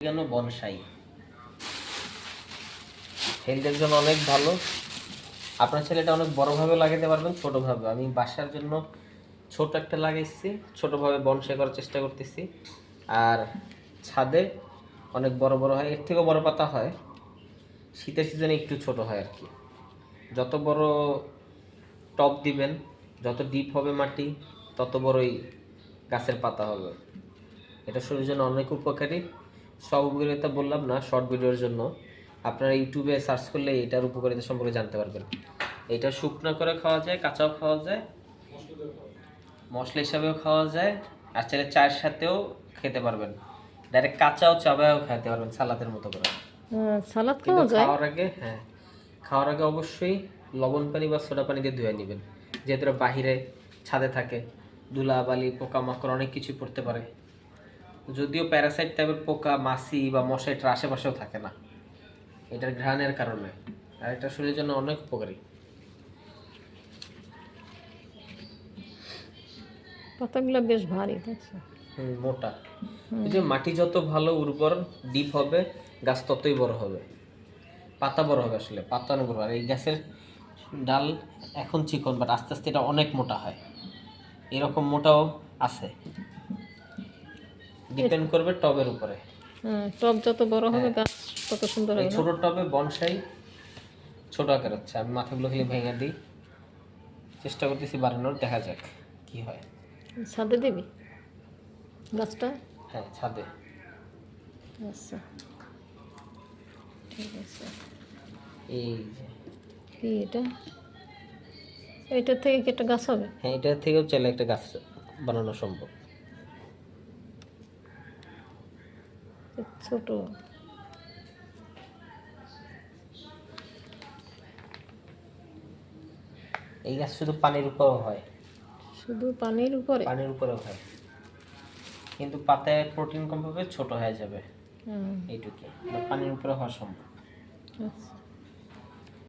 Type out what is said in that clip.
কেন বনসাই। হেলথের জন্য অনেক ভালো। আপনার ছেলেটা অনেক বড়ভাবে লাগাতে পারবেন, ছোটোভাবে। আমি বাসার জন্য ছোট একটা লাগাইছি, ছোটোভাবে বনসাই করার চেষ্টা করতেছি। আর ছাদে অনেক বড় বড় হয়, এর থেকেও বড় পাতা হয়। শীতের সিজনে একটু ছোট হয় আর কি। যত বড় টপ দিবেন, যত ডিপ হবে মাটি, তত বড়ই গাছের পাতা হবে। এটা শরীরের জন্য অনেক উপকারী। সব উপকারিতা বললাম না শর্ট ভিডিওর জন্য। আপনারা ইউটিউবে সার্চ করলে এটার উপকারিতা সম্পর্কে জানতে পারবেন। এটা শুকনো করে খাওয়া যায় কাঁচাও খাওয়া যায় মশলা হিসাবেও খাওয়া যায় আর চাইলে চায়ের সাথেও খেতে পারবেন। ডাইরেক্ট কাঁচাও চাবায়ও খেতে পারবেন সালাদের মতো করে। সালাদ খাওয়া যায়? খাওয়ার আগে হ্যাঁ খাওয়ার আগে অবশ্যই লবণ পানি বা সোডা পানি দিয়ে ধুয়ে নেবেন। যেহেতু বাহিরে ছাদে থাকে ধুলা বালি পোকামাকড় অনেক কিছু পড়তে পারে। যদিও প্যারাসাইট টাইপের পোকা মাছি বা মশা এটার আশেপাশেও থাকে না। এটার ঘ্রাণের কারণে। আর এটা শরীরের জন্য অনেক উপকারী। পাতাগুলো বেশ ভারী হুম, মোটা। এই যে মাটি যত ভালো উর্বর ডিপ হবে গাছ ততই বড় হবে। পাতা বড় হবে আসলে পাতা অনেক বড়। আর এই গাছের ডাল এখন চিকন বাট আস্তে আস্তে এটা অনেক মোটা হয়। এরকম মোটাও আছে। ডিপেন্ড করবে টবের উপরে। হ্যাঁ টব যত বড় হবে গাছ তত সুন্দর হবে ছোট টবে বনসাই ছোট আকার হচ্ছে। আমি মাথাগুলো খেলে ভেঙে দিই। চেষ্টা করতেছি বাড়ানোর দেখা যাক কি হয়। ছাদে দিবি? গাছটা? হ্যাঁ ছাদে। আচ্ছা। ঠিক আছে। এই যে। কি এটা? থেকে কি একটা গাছ হবে? হ্যাঁ এটা থেকেও চাইলে একটা গাছ বানানো সম্ভব। ছোট। এই গাছ শুধু পানির উপরেও হয়। শুধু পানির উপরে? পানির উপরেও হয়। কিন্তু পাতায় প্রোটিন কম পাবে ছোট হয়ে যাবে। হুম, এইটুকু পানির উপরে হওয়া সম্ভব। আচ্ছা।